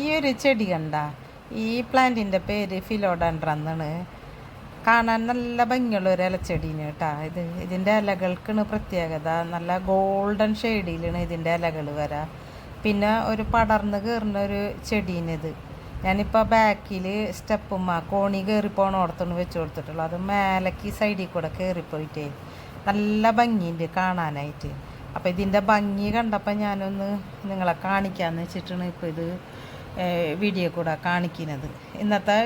ഈ ഒരു ചെടി കണ്ട? ഈ പ്ലാന്റിന്റെ പേര് ഫിലോഡൻഡ്രന്നാണ്. കാണാൻ നല്ല ഭംഗിയുള്ള ഒരു ഇലച്ചെടീന് കേട്ടാ. ഇത് ഇതിന്റെ ഇലകൾക്കാണ് പ്രത്യേകത. നല്ല ഗോൾഡൻ ഷെയ്ഡിലാണ് ഇതിന്റെ ഇലകൾ വരാം. പിന്നെ ഒരു പടർന്ന് കയറുന്ന ഒരു ചെടീനിത്. ഞാനിപ്പോൾ ബാക്കിൽ സ്റ്റെപ്പുമ്മ കോണി കയറി പോണോടത്താണ് വെച്ച് കൊടുത്തിട്ടുള്ളൂ. അത് മേലേക്ക് സൈഡിൽ കൂടെ കയറിപ്പോയിട്ടേ നല്ല ഭംഗിയുണ്ട് കാണാനായിട്ട്. അപ്പോൾ ഇതിന്റെ ഭംഗി കണ്ടപ്പോൾ ഞാനൊന്ന് നിങ്ങളെ കാണിക്കാമെന്ന് വെച്ചിട്ടാണ് ഇപ്പോൾ ഇത് വീഡിയോ കൂടെ കാണിക്കുന്നത്. ഇന്നത്തെ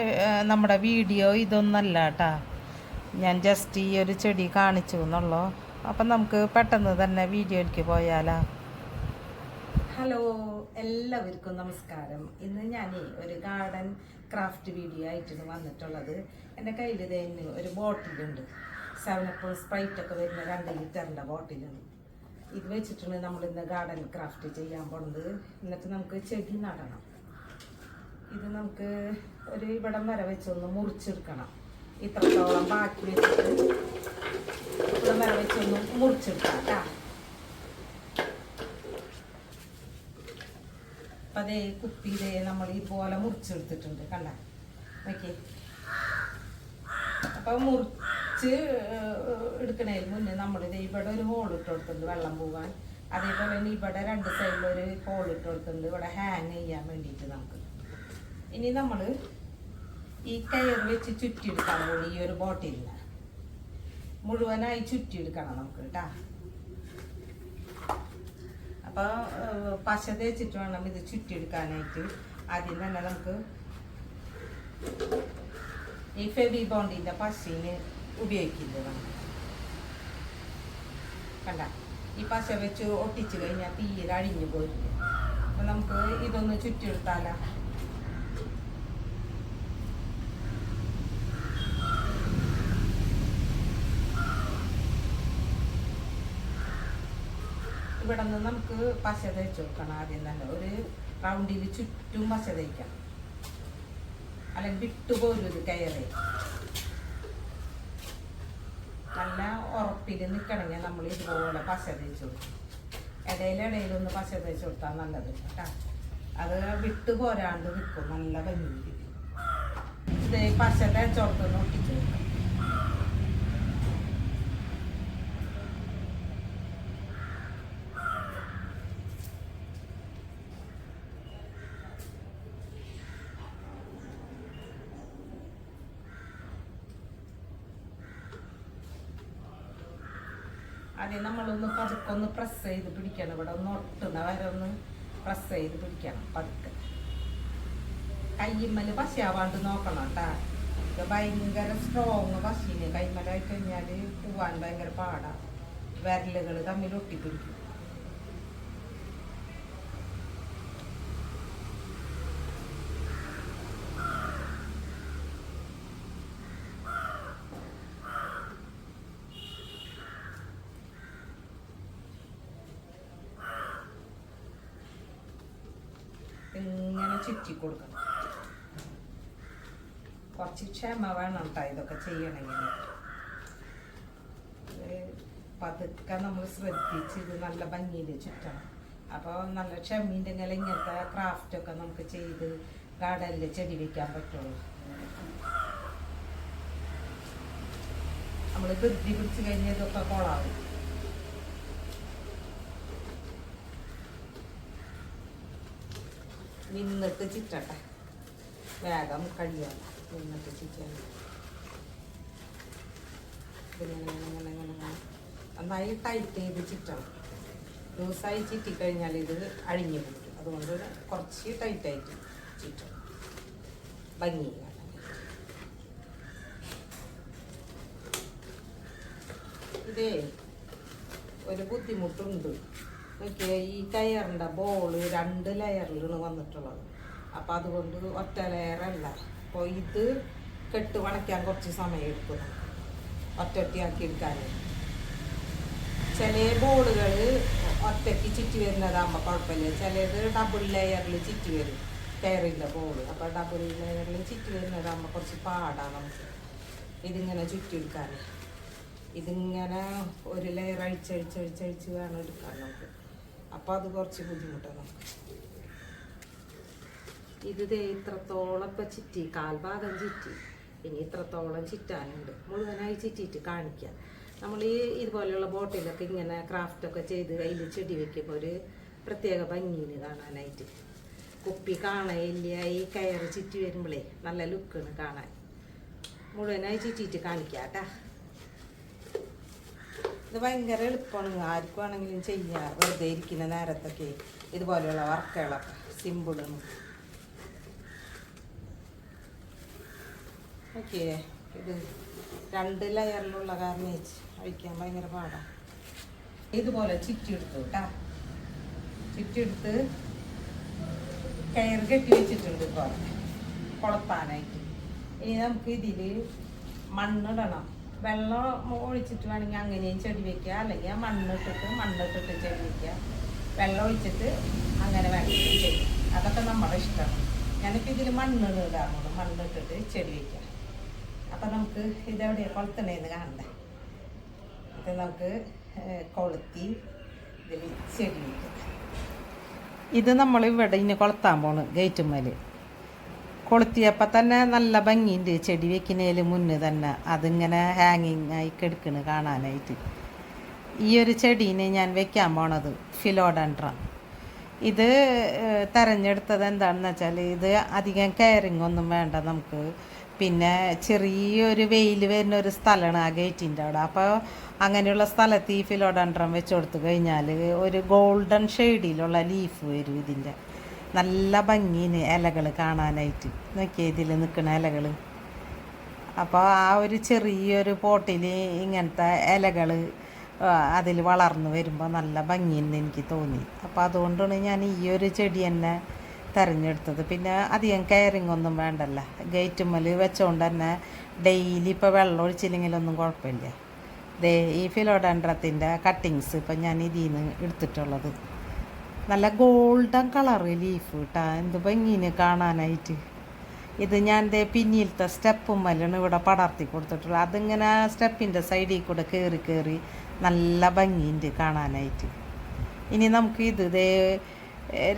നമ്മുടെ വീഡിയോ ഇതൊന്നല്ല കേട്ടാ ഞാൻ ജസ്റ്റ് ഈ ഒരു ചെടി കാണിച്ചു എന്നുള്ളൂ. അപ്പം നമുക്ക് പെട്ടെന്ന് തന്നെ വീഡിയോയിലേക്ക് പോയാലാ? ഹലോ എല്ലാവർക്കും നമസ്കാരം. ഇന്ന് ഞാൻ ഒരു ഗാർഡൻ ക്രാഫ്റ്റ് വീഡിയോ ആയിട്ടാണ് വന്നിട്ടുള്ളത്. എന്റെ കയ്യിൽ തന്നെ ഒരു ബോട്ടിലുണ്ട്. സെവൻ അപ്പോൾ സ്പ്രൈറ്റ് ഒക്കെ വരുന്ന രണ്ട് ലിറ്ററിന്റെ ബോട്ടിലുണ്ട് ഇത് വെച്ചിട്ടാണ് നമ്മൾ ഇന്ന് ഗാർഡൻ ക്രാഫ്റ്റ് ചെയ്യാൻ പോണത്. എന്നിട്ട് നമുക്ക് ചെടി നടണം. ഇത് നമുക്ക് ഒരു ഇവിടം വരെ വെച്ചൊന്ന് മുറിച്ചെടുക്കണം. ഇത്രത്തോളം ബാക്കി വെച്ചിട്ട് ഇവിടം വരെ വെച്ചൊന്ന് മുറിച്ചെടുക്കാം അപ്പം അതേ കുപ്പിയിലേ നമ്മൾ പോലെ മുറിച്ചെടുത്തിട്ടുണ്ട് കണ്ട. ഓക്കെ അപ്പം മുറിച്ച് എടുക്കണതിന് മുന്നേ നമ്മൾ ഇത് ഇവിടെ ഒരു ഹോൾ ഇട്ട് കൊടുത്തിട്ടുണ്ട് വെള്ളം പോകാൻ. അതേപോലെ തന്നെ ഇവിടെ രണ്ട് സൈഡിലൊരു ഹോൾ ഇട്ട് കൊടുത്തിട്ടുണ്ട്. ഇവിടെ ഹാങ് ചെയ്യാൻ വേണ്ടിയിട്ട് നമുക്ക്. ഇനി നമ്മൾ ഈ കയർ വെച്ച് ചുറ്റിയെടുക്കാൻ പോണി ഈ ഒരു ബോട്ടിലിന് മുഴുവനായി ചുറ്റിയെടുക്കണം നമുക്ക് കേട്ടാ. അപ്പോൾ പശ തേച്ചിട്ട് വേണം ഇത് ചുറ്റിയെടുക്കാനായിട്ട്. ആദ്യം തന്നെ നമുക്ക് ഈ ഫെബി ബോണ്ടിന്റെ പശീന് ഉപയോഗിക്കുന്നത് കണ്ട? ഈ പശ വെച്ച് ഒട്ടിച്ച് കഴിഞ്ഞാൽ തീരെ അഴിഞ്ഞു പോരില്ല. അപ്പം നമുക്ക് ഇതൊന്ന് ചുറ്റിയെടുത്താലോ. ഇവിടെ നിന്ന് നമുക്ക് പശ തയ്ച്ചു കൊടുക്കണം ആദ്യം തന്നെ. ഒരു റൗണ്ടിൽ ചുറ്റും പശ തയ്ക്കണം അല്ലെങ്കിൽ വിട്ടുപോലും ഇത് കയറി. നല്ല ഉറപ്പിൽ നിൽക്കണമെങ്കിൽ നമ്മൾ ഇതുപോലെ പശ തയ്ച്ചു കൊടുക്കും ഇടയിലിടയിലൊന്ന് പശ തയ്ച്ചു കൊടുത്താൽ നല്ലത് കേട്ടോ. അത് വിട്ടു പോരാണ്ട് നിൽക്കും നല്ല ഭംഗി ഇത് പശ തേച്ചോടത്തൊന്ന് ഒട്ടിച്ച് കൊടുക്കാം ആദ്യം നമ്മളൊന്ന് പതുക്കെ ഒന്ന് പ്രസ് ചെയ്ത് പിടിക്കണം. ഇവിടെ ഒന്ന് ഒട്ടുന്ന വരെ ഒന്ന് പ്രസ് ചെയ്ത് പിടിക്കണം പതുക്കെ. കയ്യമ്മൽ പശയാവാണ്ട് നോക്കണം കേട്ടാ. ഇത് ഭയങ്കര സ്ട്രോങ് പശീന് കൈമലായി കഴിഞ്ഞാൽ പോവാൻ ഭയങ്കര പാടാണ് വിരലുകൾ തമ്മിൽ ഒട്ടിപ്പിടിക്കും ഇങ്ങനെ ചുറ്റി കൊടുക്കണം. കുറച്ച് ക്ഷമ വേണം കേട്ടോ ഇതൊക്കെ ചെയ്യണമെങ്കിൽ പതുക്കെ നമ്മൾ ശ്രദ്ധിച്ച് ഇത് നല്ല ഭംഗിയിൽ ചുറ്റണം. അപ്പോൾ നല്ല ക്ഷമീന്റെ നില ഇങ്ങനത്തെ ക്രാഫ്റ്റൊക്കെ നമുക്ക് ചെയ്ത് ഗാർഡനിൽ ചെടി വയ്ക്കാൻ പറ്റുള്ളൂ. നമ്മൾ ധൃതി പിടിച്ച് കഴിഞ്ഞാൽ ഇതൊക്കെ കൊളാവും. നിന്നിട്ട് ചിറ്റട്ടെ. വേഗം കഴിയണ്ട നിന്നിട്ട് ഇങ്ങനെ നന്നായി ടൈറ്റ് ചെയ്ത് ചിറ്റണം. ലൂസായി ചിറ്റിക്കഴിഞ്ഞാൽ ഇത് അഴിഞ്ഞു പോകും. അതുകൊണ്ട് കുറച്ച് ടൈറ്റായിട്ട് ചിറ്റണം. ഭംഗി കാണാൻ. ഇതേ ഒരു ബുദ്ധിമുട്ടുണ്ട്. നോക്കിയേ ഈ കയറിന്റെ ബോൾ രണ്ട് ലെയറിലാണ് വന്നിട്ടുള്ളത്. അപ്പം അതുകൊണ്ട് ഒറ്റ ലെയറല്ല അപ്പോൾ ഇത് കെട്ട് വണയ്ക്കാൻ കുറച്ച് സമയം എടുക്കും. ഒറ്റൊറ്റയാക്കി എടുക്കാൻ ചില ബോളുകൾ ഒറ്റയ്ക്ക് ചുറ്റി വരുന്നതാകുമ്പോൾ കുഴപ്പമില്ല. ചിലത് ഡബിൾ ലെയറിൽ ചുറ്റി വരും കയറിന്റെ ബോൾ അപ്പോൾ ഡബിൾ ലെയറിൽ ചുറ്റി വരുന്നതാകുമ്പോൾ കുറച്ച് പാടാണ് നമുക്ക്. ഇതിങ്ങനെ ചുറ്റിയെടുക്കാൻ ഇതിങ്ങനെ ഒരു ലെയർ അഴിച്ചഴിച്ചഴിച്ചഴിച്ച് വേണം എടുക്കാൻ നമുക്ക്. അപ്പോൾ അത് കുറച്ച് ബുദ്ധിമുട്ടാണ്. ഇത് ദേ ഇത്രത്തോളം ഇപ്പം ചിറ്റി. കാൽഭാഗം ചിറ്റി. ഇനി ഇത്രത്തോളം ചിറ്റാനുണ്ട്. മുഴുവനായി ചിറ്റിയിട്ട് കാണിക്കാം. നമ്മൾ ഈ ഇതുപോലെയുള്ള ബോട്ടിലൊക്കെ ഇങ്ങനെ ക്രാഫ്റ്റൊക്കെ ചെയ്ത് അതിൽ ചെടി വെക്കുമ്പോൾ ഒരു പ്രത്യേക ഭംഗിയിൽ കാണാനായിട്ട്. കുപ്പി കാണയില്ല. ഈ കയറ് ചിറ്റി വരുമ്പോഴേ നല്ല ലുക്കാണ് കാണാൻ. മുഴുവനായി ചുറ്റിയിട്ട് കാണിക്കാം കേട്ടാ ഇത് ഭയങ്കര എളുപ്പമാണ് ആർക്കും ആണെങ്കിലും ചെയ്യാം. വെറുതെ ഇരിക്കുന്ന നേരത്തൊക്കെ ഇതുപോലെയുള്ള വർക്കുകളൊക്കെ. സിമ്പിളാണ് ഓക്കേ. ഇത് രണ്ട് ലെയറിലുള്ള കാരണം അഴിക്കാൻ ഭയങ്കര പാടാണ് ഇതുപോലെ ചുറ്റി എടുത്തു കേട്ടാ ചുറ്റി എടുത്ത് കയർ കെട്ടി വെച്ചിട്ടുണ്ട് ഇപ്പോൾ കൊളത്താനായിട്ട്. ഇനി നമുക്ക് ഇതിൽ മണ്ണിടണം. വെള്ളം ഒഴിച്ചിട്ട് വേണമെങ്കിൽ അങ്ങനെയും ചെടി വെക്കുക. അല്ലെങ്കിൽ മണ്ണിട്ടിട്ട് മണ്ണിട്ടിട്ട് ചെടി വെക്കുക. വെള്ളം ഒഴിച്ചിട്ട് അങ്ങനെ വേണമെങ്കിൽ ചെയ്യും അതൊക്കെ നമ്മുടെ ഇഷ്ടമാണ്. ഞാനിപ്പോൾ ഇതിൽ മണ്ണിടാറുണ്ട് മണ്ണിട്ടിട്ട് ചെടി വെക്കുക. അപ്പം നമുക്ക് ഇതെവിടെയാണ് കൊളുത്തണേന്ന് കാണണ്ടേ? ഇത് നമുക്ക് കൊളുത്തി ഇതിൽ ചെടി വെക്കുക. ഇത് നമ്മൾ ഇവിടെ ഇനി കൊളുത്താൻ പോണ് ഗേറ്റുമ്മൽ കൊളുത്തിയപ്പോൾ തന്നെ നല്ല ഭംഗിയുണ്ട് ചെടി വെക്കുന്നതിന് മുന്നേ തന്നെ. അതിങ്ങനെ ഹാങ്ങിങ് ആയി കിടക്കണ് കാണാനായിട്ട്. ഈ ഒരു ചെടീനെ ഞാൻ വെക്കാൻ പോണത് ഫിലോഡൻഡ്ര ഇത് തെരഞ്ഞെടുത്തത് എന്താണെന്ന് വെച്ചാൽ ഇത് അധികം കെയറിങ് ഒന്നും വേണ്ട നമുക്ക്. പിന്നെ ചെറിയൊരു വെയിൽ വരുന്ന ഒരു സ്ഥലമാണ് ആ ഗേറ്റിന്റെ അവിടെ. അപ്പോൾ അങ്ങനെയുള്ള സ്ഥലത്ത് ഈ ഫിലോഡൻഡ്രം വെച്ച് കൊടുത്തു കഴിഞ്ഞാൽ ഒരു ഗോൾഡൻ ഷെയ്ഡിലുള്ള ലീഫ് വരും ഇതിന്റെ നല്ല ഭംഗിന് ഇലകൾ കാണാനായിട്ട്. നോക്കിയേ ഇതിൽ നിൽക്കുന്ന ഇലകൾ അപ്പോൾ ആ ഒരു ചെറിയൊരു പോട്ടിൽ ഇങ്ങനത്തെ ഇലകൾ അതിൽ വളർന്നു വരുമ്പോൾ നല്ല ഭംഗിയെന്ന് എനിക്ക് തോന്നി. അപ്പോൾ അതുകൊണ്ടാണ് ഞാൻ ഈ ഒരു ചെടി തന്നെ തിരഞ്ഞെടുത്തത്. പിന്നെ അധികം കെയറിങ് ഒന്നും വേണ്ടല്ല. ഗേറ്റുമ്മൽ വെച്ചുകൊണ്ട് തന്നെ ഡെയിലി ഇപ്പോൾ വെള്ളം ഒഴിച്ചില്ലെങ്കിലൊന്നും കുഴപ്പമില്ല. ദേ ഈ ഫിലോഡൻഡ്രത്തിന്റെ കട്ടിങ്സ് ഇപ്പം ഞാൻ ഇതിൽ നിന്ന് എടുത്തിട്ടുള്ളത്. നല്ല ഗോൾഡൻ കളറ് ലീഫ് കേട്ടാ. എന്ത് ഭംഗിന് കാണാനായിട്ട്. ഇത് ഞാൻ ദേ പിന്നിലത്തെ സ്റ്റെപ്പും മല്ലാണ് ഇവിടെ പടർത്തി കൊടുത്തിട്ടുള്ളത് അതിങ്ങനെ സ്റ്റെപ്പിന്റെ സൈഡിൽ കൂടെ കയറി കയറി നല്ല ഭംഗിയുണ്ട് കാണാനായിട്ട്. ഇനി നമുക്ക് ഇത് ദേ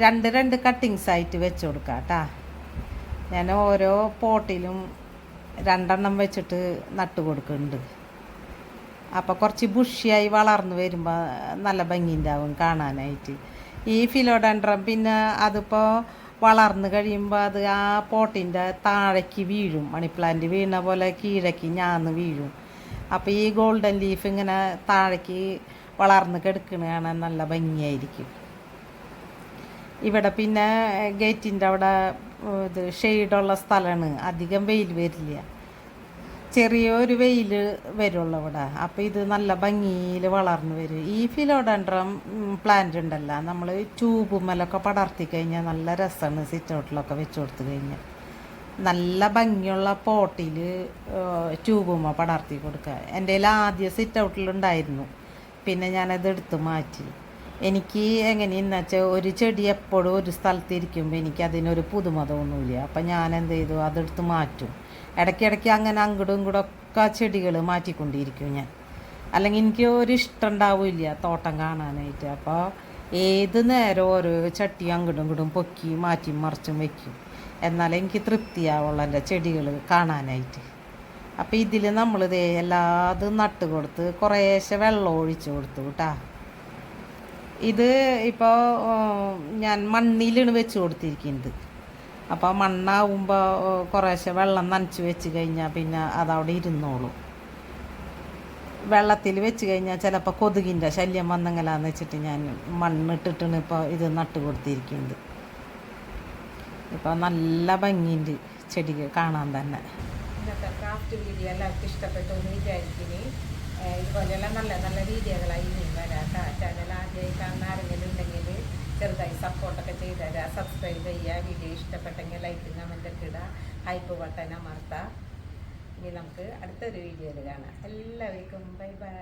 രണ്ട് രണ്ട് കട്ടിങ്സ് ആയിട്ട് വെച്ച് കൊടുക്കാം കേട്ടാ. ഞാൻ ഓരോ പോട്ടിലും രണ്ടെണ്ണം വെച്ചിട്ട് നട്ട് കൊടുക്കുന്നുണ്ട്. അപ്പോൾ കുറച്ച് ബുഷിയായി വളർന്നു വരുമ്പോൾ നല്ല ഭംഗിയുണ്ടാവും കാണാനായിട്ട്. ഈ ഫിലോഡൻഡ്രം പിന്നെ അതിപ്പോൾ വളർന്നു കഴിയുമ്പോൾ അത് ആ പോട്ടിന്റെ താഴേക്ക് വീഴും. മണി പ്ലാന്റ് വീണ പോലെ കീഴേക്ക് ഞാന്ന് വീഴും. അപ്പോൾ ഈ ഗോൾഡൻ ലീഫ് ഇങ്ങനെ താഴേക്ക് വളർന്ന് കിടക്കണ നല്ല ഭംഗിയായിരിക്കും. ഇവിടെ പിന്നെ ഗേറ്റിന്റെ അവിടെ ഇത് ഷെയ്ഡുള്ള സ്ഥലമാണ് അധികം വെയിൽ വരില്ല. ചെറിയൊരു വെയിൽ വരുള്ളൂ ഇവിടെ അപ്പോൾ ഇത് നല്ല ഭംഗിയിൽ വളർന്നു വരും. ഈ ഫിലോഡൻഡ്രം പ്ലാന്റ് ഉണ്ടല്ലോ നമ്മൾ ട്യൂബുമ്മലൊക്കെ പടർത്തി കഴിഞ്ഞാൽ നല്ല രസമാണ് സിറ്റ് ഔട്ടിലൊക്കെ വെച്ച് കൊടുത്തു കഴിഞ്ഞാൽ നല്ല ഭംഗിയുള്ള പോട്ടിൽ ട്യൂബുമ്മ പടർത്തി കൊടുക്കുക. എന്റെ കയ്യിൽ ആദ്യം സിറ്റ് ഔട്ടിലുണ്ടായിരുന്നു പിന്നെ ഞാനത് എടുത്ത് മാറ്റി. എനിക്ക് എങ്ങനെയെന്ന് വെച്ചാൽ ഒരു ചെടി എപ്പോഴും ഒരു സ്ഥലത്ത് ഇരിക്കുമ്പോൾ എനിക്ക് അതിനൊരു പുതുമ തോന്നൂല അപ്പം ഞാൻ എന്ത് ചെയ്തു? അതെടുത്ത് മാറ്റും. ഇടയ്ക്കിടയ്ക്ക് അങ്ങനെ അങ്ങോട്ടും ഇങ്ങോട്ടും ഒക്കെ ചെടികൾ മാറ്റിക്കൊണ്ടിരിക്കും ഞാൻ. അല്ലെങ്കിൽ എനിക്ക് ഒരു ഇഷ്ടം ഉണ്ടാവില്ല തോട്ടം കാണാനായിട്ട്. അപ്പോൾ ഏത് നേരം ഓരോ ചട്ടി അങ്ങോട്ടും ഇങ്ങോട്ടും പൊക്കി മാറ്റി മറിച്ചും വയ്ക്കും എന്നാലേ എനിക്ക് തൃപ്തിയാവുള്ളൂ എന്റെ ചെടികൾ കാണാനായിട്ട്. അപ്പോൾ ഇതിൽ നമ്മൾ ഇതേ എല്ലാതും നട്ട് കൊടുത്ത് കുറേശ്ശെ വെള്ളം ഒഴിച്ച് കൊടുത്തു കേട്ടാ ഇത് ഇപ്പോൾ ഞാൻ മണ്ണിലാണ് വെച്ച് കൊടുത്തിരിക്കുന്നത്. അപ്പോൾ മണ്ണാവുമ്പോൾ കുറേശ്ശെ വെള്ളം നനച്ച് വെച്ച് കഴിഞ്ഞാൽ പിന്നെ അതവിടെ ഇരുന്നോളും. വെള്ളത്തിൽ വെച്ച് കഴിഞ്ഞാൽ ചിലപ്പോൾ കൊതുകിന്റെ ശല്യം വന്നെങ്കിലാന്ന് വെച്ചിട്ട് ഞാൻ മണ്ണിട്ടിട്ടാണ് ഇപ്പോൾ ഇത് നട്ട് കൊടുത്തിരിക്കുന്നത്. ഇപ്പോൾ നല്ല ഭംഗിയുണ്ട് ചെടി കാണാൻ തന്നെ. ഇന്നത്തെ ക്രാഫ്റ്റ് ഇഷ്ടപ്പെട്ടു ഇതുപോലെയുള്ള നല്ല നല്ല ഇനിയും വരാം. ചാനൽ ആദ്യമായി കാണുന്ന ആരെങ്കിലും ഉണ്ടെങ്കിൽ ചെറുതായി സപ്പോർട്ടൊക്കെ ചെയ്ത് തരാം. സബ്സ്ക്രൈബ് ചെയ്യുക വീഡിയോ ഇഷ്ടപ്പെട്ടെങ്കിൽ ലൈക്ക് കമന്റൊക്കെ ഇടുക ഹൈപ്പ് ബട്ടൺ അമർത്താം. ഇനി നമുക്ക് അടുത്തൊരു വീഡിയോയിൽ കാണാം. എല്ലാവർക്കും ബൈ ബൈ